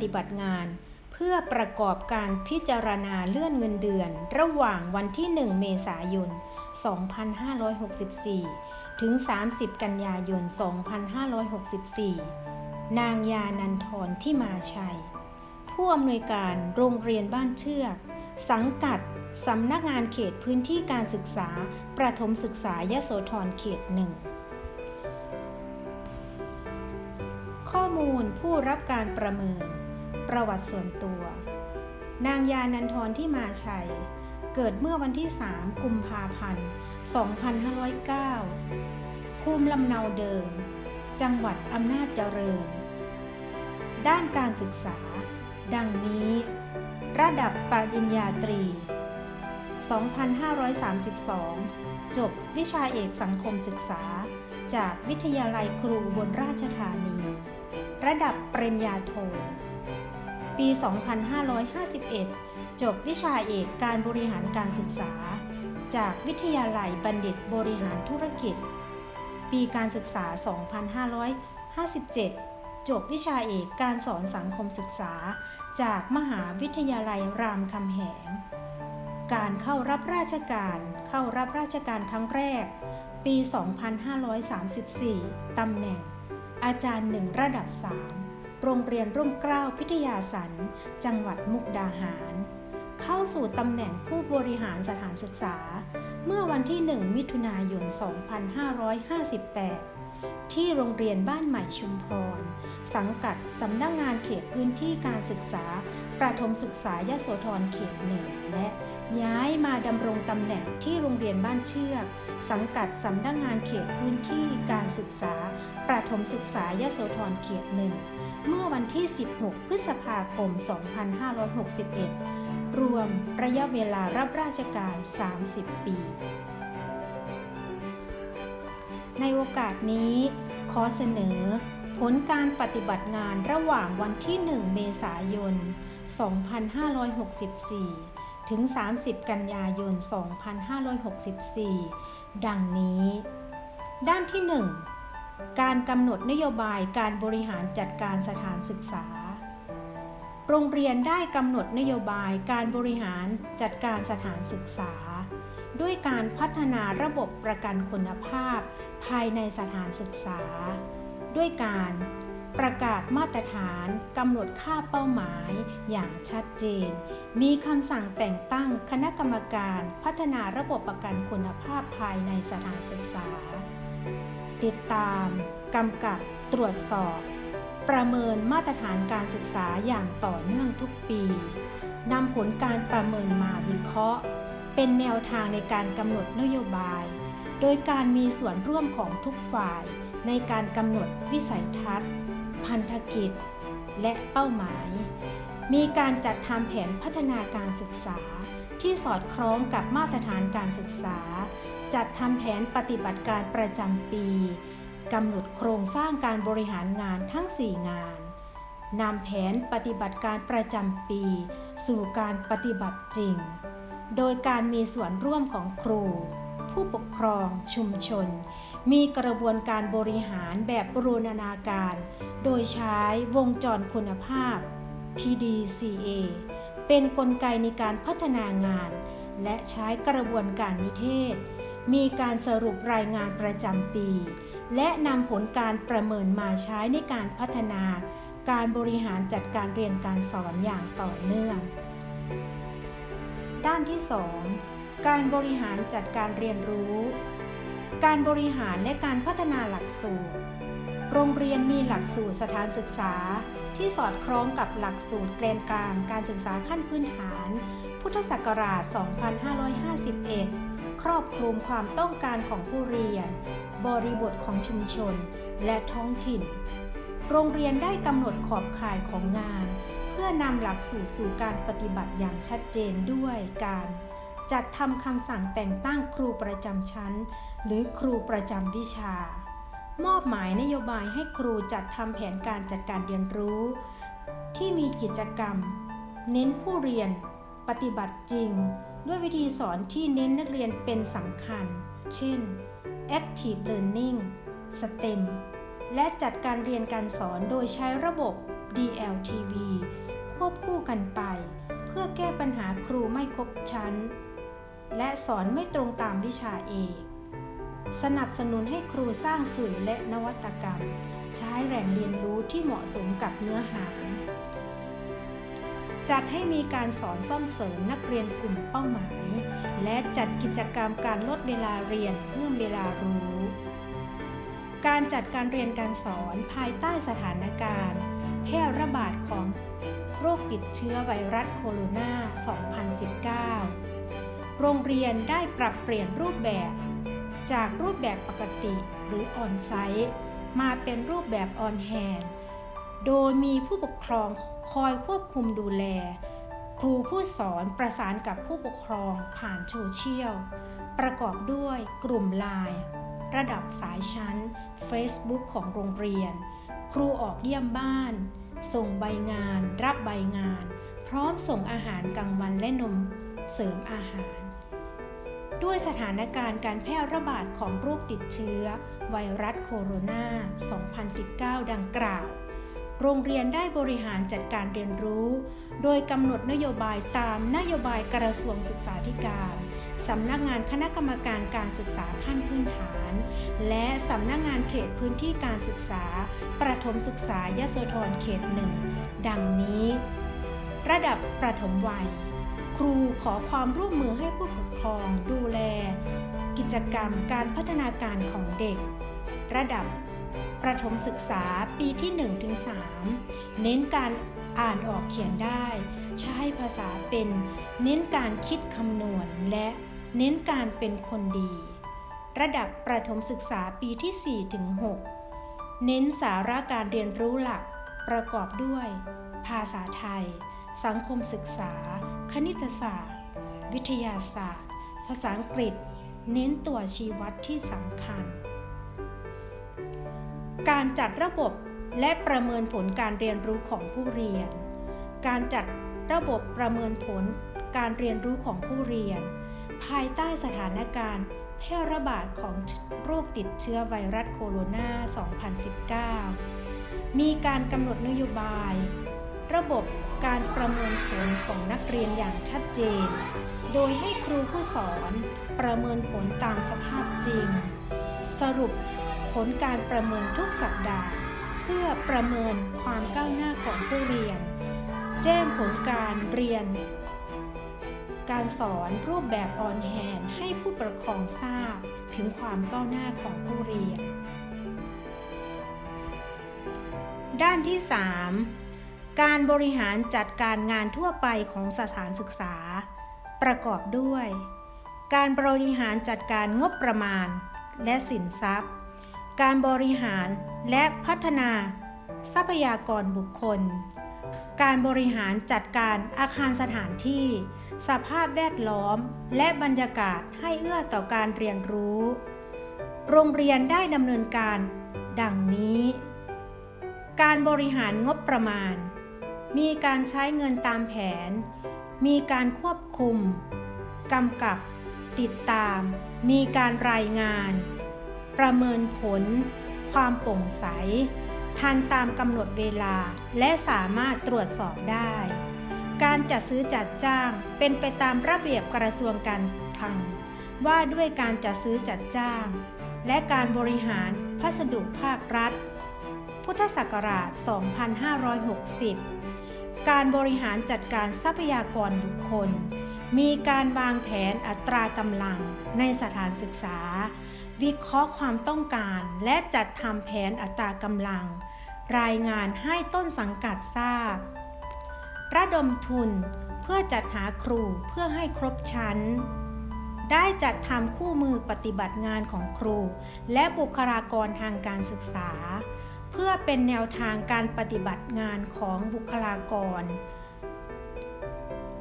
ฏิบัติงาน เพื่อประกอบการพิจารณาเลื่อนเงินเดือน ระหว่างวันที่ 1 เมษายน 2564 ถึง 30 กันยายน 2564 นางยานันทรที่มาชัย ผู้อำนวยการโรงเรียนบ้านเชือก สังกัดสำนักงานเขตพื้นที่การศึกษา ประถมศึกษายโสธรเขตหนึ่งข้อมูลผู้รับการประเมิน ประวัติส่วนตัว นางยานันทรที่มาชัย เกิดเมื่อวันที่ 3 กุมภาพันธ์ 2509 ภูมิลำเนาเดิม จังหวัดอำนาจเจริญ ด้านการศึกษา ดังนี้ ระดับปริญญาตรี 2532 จบวิชาเอกสังคมศึกษา จากวิทยาลัยครูบนราชธานี ระดับปริญญาโท ปี 2551 จบวิชาเอกการบริหารการศึกษา จากวิทยาลัยบัณฑิตบริหารธุรกิจ ปีการศึกษา 2557 จบวิชาเอกการสอนสังคมศึกษา จากมหาวิทยาลัยรามคำแหง การเข้ารับราชการเข้ารับราชการครั้งแรก ปี 2534 ตำแหน่ง อาจารย์หนึ่งระดับ 3 โรงเรียนร่มเกล้าพิทยาสัน จังหวัดมุกดาหาร เข้าสู่ตำแหน่งผู้บริหารสถานศึกษา เมื่อวันที่ 1 มิถุนายน 2558 ที่โรงเรียนบ้านใหม่ชุมพร สังกัดสำนักงงานเขตพื้นที่การศึกษา ประถมศึกษายโสธรเขตหนึ่งและย้ายมาดำรงตำแหน่งที่โรงเรียนบ้านเชือก สังกัดสำนักงงานเขตพื้นที่การศึกษา ประถมศึกษายโสธรเขตหนึ่งเมื่อวันที่ 16 พฤษภาคม 2561 รวมระยะเวลารับราชการ 30 ปี ในโอกาสนี้ขอเสนอ ผลการปฏิบัติงานระหว่างวันที่ 1 เมษายน 2564 ถึง 30 กันยายน 2564 ดังนี้ ด้านที่ 1 การกำหนดนโยบายการบริหารจัดการสถานศึกษา โรงเรียนได้กำหนดนโยบายการบริหารจัดการสถานศึกษา ด้วยการพัฒนาระบบประกันคุณภาพ ภายในสถานศึกษา ด้วยการประกาศมาตรฐานกำหนดค่าเป้าหมายอย่างชัดเจน มีคำสั่งแต่งตั้งคณะกรรมการพัฒนาระบบประกันคุณภาพภายในสถานศึกษา ติดตาม กำกับ ตรวจสอบ ประเมินมาตรฐานการศึกษาอย่างต่อเนื่องทุกปีนำผลการประเมินมาวิเคราะห์ เป็นแนวทางในการกำหนดนโยบาย โดยการมีส่วนร่วมของทุกฝ่าย ในการกำหนดวิสัยทัศน์ พันธกิจ และเป้าหมาย มีการจัดทำแผนพัฒนาการศึกษาที่สอดคล้องกับมาตรฐานการศึกษา จัดทำแผนปฏิบัติการประจำปีกำหนดโครงสร้างการบริหารงานทั้ง 4 งานนำแผนปฏิบัติการประจำปี สู่การปฏิบัติจริง โดยการมีส่วนร่วมของครู ผู้ปกครอง ชุมชน มีกระบวนการบริหารแบบบรูรณาการ โดยใช้วงจรคุณภาพ PDCA เป็นนกลไกในการพัฒนางาน และใช้กระบวนการนิเทศ มีการสรุปรายงานประจำปี และนำผลการประเมินมาใช้ในการพัฒนา การบริหารจัดการเรียนการสอนอย่างต่อเนื่อง ด้านที่ 2 การบริหารจัดการเรียนรู้ การบริหารและการพัฒนาหลักสูตร โรงเรียนมีหลักสูตรสถานศึกษาที่สอดคล้องกับหลักสูตรแกนกลางการศึกษาขั้นพื้นฐาน พุทธศักราช 2551 ครอบคลุมความต้องการของผู้เรียน บริบทของชุมชน และท้องถิ่น โรงเรียนได้กำหนดขอบข่ายของงาน เพื่อนำหลักสูตรสู่การปฏิบัติอย่างชัดเจนด้วยการ จัดทำคำสั่งแต่งตั้งครูประจำชั้น หรือครูประจำวิชา มอบหมายนโยบายให้ครูจัดทำแผนการจัดการเรียนรู้ ที่มีกิจกรรม เน้นผู้เรียน ปฏิบัติจริง ด้วยวิธีสอนที่เน้นนักเรียนเป็นสำคัญ เช่น Active Learning STEM และจัดการเรียนการสอนโดยใช้ระบบ DLTV ควบคู่กันไป เพื่อแก้ปัญหาครูไม่ครบชั้น และสอนไม่ตรงตามวิชาเอก สนับสนุนให้ครูสร้างสื่อและนวัตกรรม ใช้แหล่งเรียนรู้ที่เหมาะสมกับเนื้อหา จัดให้มีการสอนซ่อมเสริมนักเรียนกลุ่มเป้าหมาย และจัดกิจกรรมการลดเวลาเรียนเพิ่มเวลารู้ การจัดการเรียนการสอนภายใต้สถานการณ์ แพร่ระบาดของโรคติดเชื้อไวรัสโคโรนา 2019 โรงเรียนได้ปรับเปลี่ยนรูปแบบ จากรูปแบบปกติหรือออนไซต์มาเป็นรูปแบบออนแฮนด์ โดยมีผู้ปกครองคอยควบคุมดูแล ครูผู้สอนประสานกับผู้ปกครองผ่านโซเชียล ประกอบด้วยกลุ่มไลน์ระดับสายชั้น Facebook ของโรงเรียน ครูออกเยี่ยมบ้าน ส่งใบงาน รับใบงาน พร้อมส่งอาหารกลางวันและนมเสริมอาหาร ด้วยสถานการณ์การแพร่ระบาดของโรคติดเชื้อ ไวรัสโคโรนา 2019 ดังกล่าว โรงเรียนได้บริหารจัดการเรียนรู้ โดยกำหนดนโยบายตามนโยบายกระทรวงศึกษาธิการสำนักงานคณะกรรมการการศึกษาขั้นพื้นฐาน และสำนักงานเขตพื้นที่การศึกษา ประถมศึกษายโสธรเขตหนึ่งดังนี้ ระดับประถมวัย ครูขอความร่วมมือให้ผู้ปกครองดูแล กิจกรรมการพัฒนาการของเด็ก ระดับ ประถมศึกษาปีที่ 1-3 เน้นการอ่านออกเขียนได้ ใช้ภาษาเป็น เน้นการคิดคำนวณ และเน้นการเป็นคนดี ระดับประถมศึกษาปีที่ 4-6 เน้นสาระการเรียนรู้หลัก ประกอบด้วย ภาษาไทย สังคมศึกษา คณิตศาสตร์ วิทยาศาสตร์ ภาษาอังกฤษ เน้นตัวชี้วัดที่สำคัญ การจัดระบบและประเมินผลการเรียนรู้ของผู้เรียน การจัดระบบประเมินผลการเรียนรู้ของผู้เรียน ภายใต้สถานการณ์แพร่ระบาดของโรคติดเชื้อไวรัสโคโรนา 2019 มีการกำหนดนโยบาย ระบบการประเมินผลของนักเรียนอย่างชัดเจน โดยให้ครูผู้สอนประเมินผลตามสภาพจริง สรุป ผลการประเมินทุกสัปดาห์ เพื่อประเมินความก้าวหน้าของผู้เรียน แจ้งผลการเรียน การสอนรูปแบบออนแฮนให้ผู้ปกครองทราบถึงความก้าวหน้าของผู้เรียน ด้านที่ 3 การบริหารจัดการงานทั่วไปของสถานศึกษา ประกอบด้วย การบริหารจัดการงบประมาณและสินทรัพย์ การบริหารและพัฒนา ทรัพยากรบุคคล การบริหารจัดการอาคารสถานที่ สภาพแวดล้อม และบรรยากาศให้เอื้อต่อการเรียนรู้ โรงเรียนได้ดำเนินการ ดังนี้ การบริหารงบประมาณ มีการใช้เงินตามแผน มีการควบคุมกำกับ ติดตาม มีการรายงาน ประเมินผล ความโปร่งใส ทันตามกำหนดเวลาและสามารถตรวจสอบได้ การจัดซื้อจัดจ้างเป็นไปตามระเบียบกระทรวงการคลัง ว่าด้วยการจัดซื้อจัดจ้าง และการบริหารพัสดุภาครัฐ พุทธศักราช 2560 การบริหารจัดการทรัพยากรบุคคล มีการวางแผนอัตรากำลังในสถานศึกษา วิเคราะห์ความต้องการ และจัดทำแผนอัตรากำลัง รายงานให้ต้นสังกัดทราบ ระดมทุนเพื่อจัดหาครูเพื่อให้ครบชั้น ได้จัดทำคู่มือปฏิบัติงานของครู และบุคลากรทางการศึกษา เพื่อเป็นแนวทางการปฏิบัติงานของบุคลากร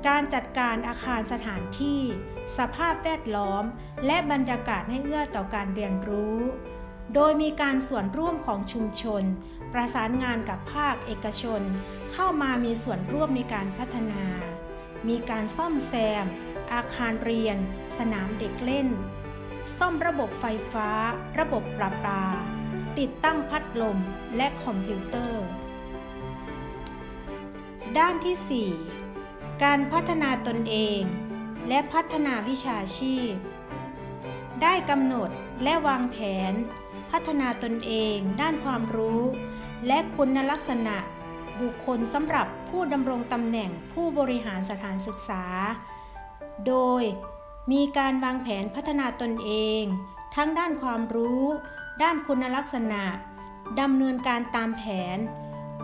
การจัดการอาคารสถานที่ สภาพแวดล้อม และบรรยากาศให้เอื้อต่อการเรียนรู้ โดยมีการส่วนร่วมของชุมชน ประสานงานกับภาคเอกชน เข้ามามีส่วนร่วมในการพัฒนา มีการซ่อมแซม อาคารเรียน สนามเด็กเล่น ซ่อมระบบไฟฟ้า ระบบประปา ติดตั้งพัดลม และคอมพิวเตอร์ ด้านที่ 4 การพัฒนาตนเอง และพัฒนาวิชาชีพ ได้กำหนดและวางแผน พัฒนาตนเองด้านความรู้ และคุณลักษณะ บุคคลสำหรับผู้ดำรงตำแหน่งผู้บริหารสถานศึกษา โดยมีการวางแผนพัฒนาตนเอง ทั้งด้านความรู้ ด้านคุณลักษณะดำเนินการตามแผน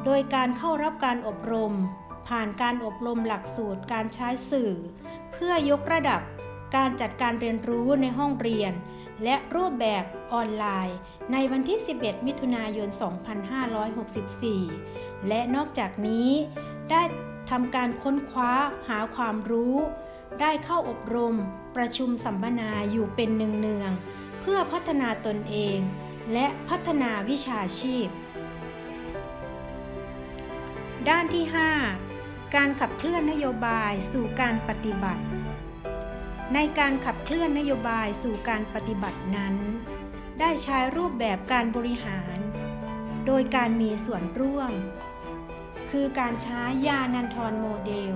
โดยการเข้ารับการอบรม ผ่านการอบรมหลักสูตรการใช้สื่อ เพื่อยกระดับการจัดการเรียนรู้ในห้องเรียน และรูปแบบออนไลน์ ในวันที่ 11 มิถุนายน 2564 และนอกจากนี้ได้ทำการค้นคว้าหาความรู้ ได้เข้าอบรม ประชุมสัมมนาอยู่เป็นเนืองๆเพื่อพัฒนาตนเอง และพัฒนาวิชาชีพ ด้านที่ 5 การขับเคลื่อนนโยบายสู่การปฏิบัติ ในการขับเคลื่อนนโยบายสู่การปฏิบัตินั้น ได้ใช้รูปแบบการบริหาร โดยการมีส่วนร่วม คือการใช้ยานันทรโมเดล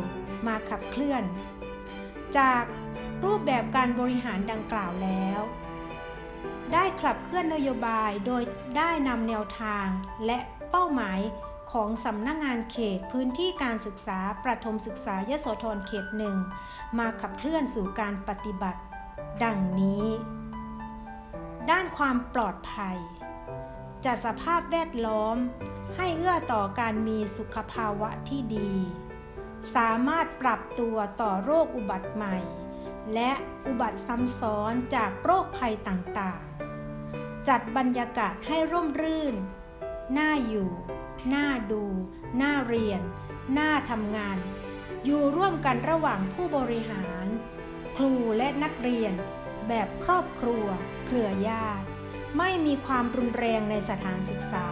มาขับเคลื่อน จากรูปแบบการบริหารดังกล่าวแล้ว ได้ขับเคลื่อนนโยบายโดยได้นำแนวทางและเป้าหมาย ของสำนักงงานเขตพื้นที่การศึกษาประถมศึกษายโสธรเขตหนึ่งมาขับเคลื่อนสู่การปฏิบัติ ดังนี้ ด้านความปลอดภัย จัดสภาพแวดล้อม ให้เอื้อต่อการมีสุขภาวะที่ดี สามารถปรับตัวต่อโรคอุบัติใหม่ และอุบัติซ้ำซ้อนจากโรคภัยต่างๆ จัดบรรยากาศให้ร่มรื่น น่าอยู่ น่าดู น่าเรียน น่าทำงาน อยู่ร่วมกันระหว่างผู้บริหาร ครูและนักเรียน แบบครอบครัว เครือญาติ ไม่มีความรุนแรงในสถานศึกษา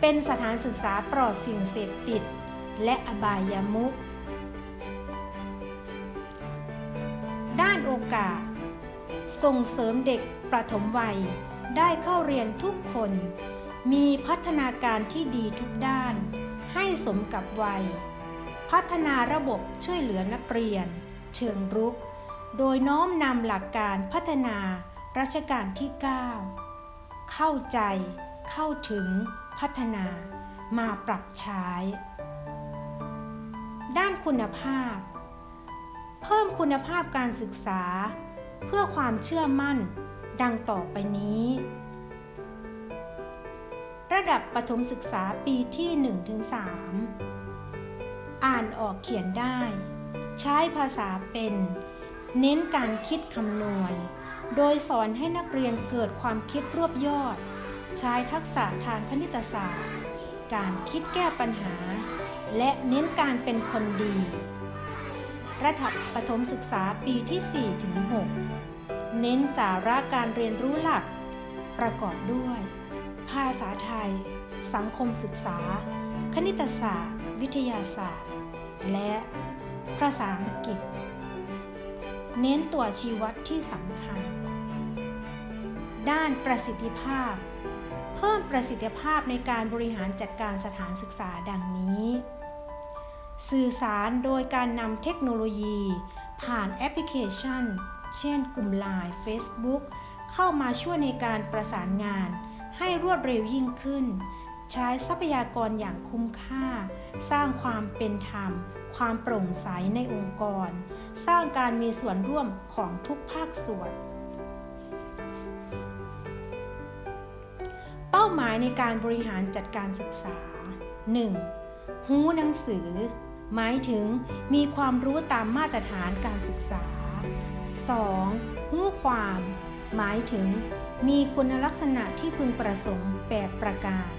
เป็นสถานศึกษาปลอดสิ่งเสพติด และอบายามุขด้านโอกาส ส่งเสริมเด็กประถมวัยได้เข้าเรียนทุกคน มีพัฒนาการที่ดีทุกด้าน ให้สมกับวัย พัฒนาระบบช่วยเหลือนักเรียน เชิงรุก โดยน้อมนำหลักการพัฒนารัชกาลที่ 9 เข้าใจ เข้าถึง พัฒนา มาปรับใช้ ด้านคุณภาพ เพิ่มคุณภาพการศึกษา เพื่อความเชื่อมั่น ดังต่อไปนี้ ระดับประถมศึกษาปีที่ 1-3 อ่านออกเขียนได้ ใช้ภาษาเป็น เน้นการคิดคำนวณ โดยสอนให้นักเรียนเกิดความคิดรวบยอด ใช้ทักษะทางคณิตศาสตร์ การคิดแก้ปัญหา และเน้นการเป็นคนดี ระดับประถมศึกษาปีที่4ถึง6เน้นสาระการเรียนรู้หลัก ประกอบด้วย ภาษาไทย สังคมศึกษา คณิตศาสตร์ วิทยาศาสตร์ และภาษาอังกฤษ เน้นตัวชี้วัดที่สำคัญ ด้านประสิทธิภาพ เพิ่มประสิทธิภาพในการบริหารจัดการสถานศึกษาดังนี้ สื่อสารโดยการนำเทคโนโลยี ผ่านแอปพลิเคชัน เช่น กลุ่ม Line Facebook เข้ามาช่วยในการประสานงาน ให้รวดเร็วยิ่งขึ้น ใช้ทรัพยากรอย่างคุ้มค่า สร้างความเป็นธรรม ความโปร่งใสในองค์กร สร้างการมีส่วนร่วมของทุกภาคส่วน เป้าหมายในการบริหารจัดการศึกษา 1. หูหนังสือ หมายถึงมีความรู้ตามมาตรฐานการศึกษา 2. หูความ หมายถึง มีคุณลักษณะที่พึงประสงค์แบบประการ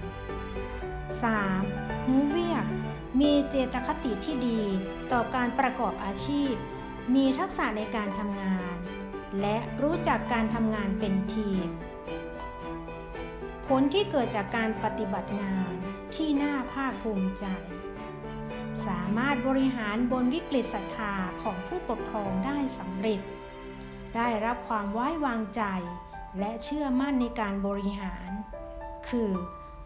3. หูเวียก มีเจตคติที่ดีต่อการประกอบอาชีพ มีทักษะในการทำงาน และรู้จักการทำงานเป็นทีม ผลที่เกิดจากการปฏิบัติงานที่น่าภาคภูมิใจ สามารถบริหารบนวิกฤตศรัทธาของผู้ปกครองได้สำเร็จ ได้รับความไว้วางใจ และเชื่อมั่นในการบริหาร คือ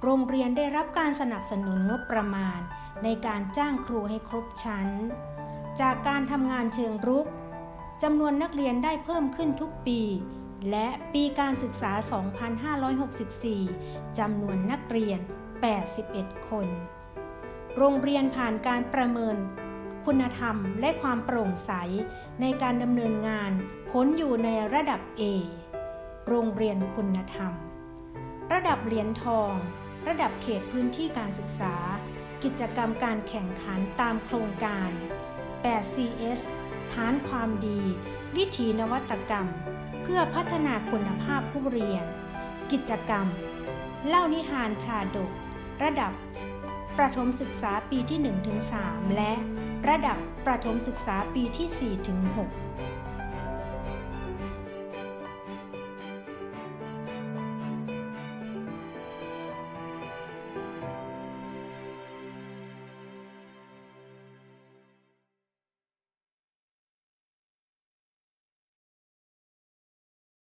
โรงเรียนได้รับการสนับสนุนงบประมาณ ในการจ้างครูให้ครบชั้น จากการทำงานเชิงรุกจำนวนนักเรียนได้เพิ่มขึ้นทุกปี และปีการศึกษา 2564 จำนวนนักเรียน 81 คน โรงเรียนผ่านการประเมิน คุณธรรมและความโปร่งใสในการดำเนินงาน พ้นอยู่ในระดับ A โรงเรียนคุณธรรม ระดับเหรียญทอง ระดับเขตพื้นที่การศึกษา กิจกรรมการแข่งขันตามโครงการ 8CS ฐานความดี วิถีนวัตกรรม เพื่อพัฒนาคุณภาพผู้เรียน กิจกรรม เล่านิทานชาดก ระดับ ประถมศึกษาปีที่ 1-3 และระดับประถมศึกษาปีที่ 4-6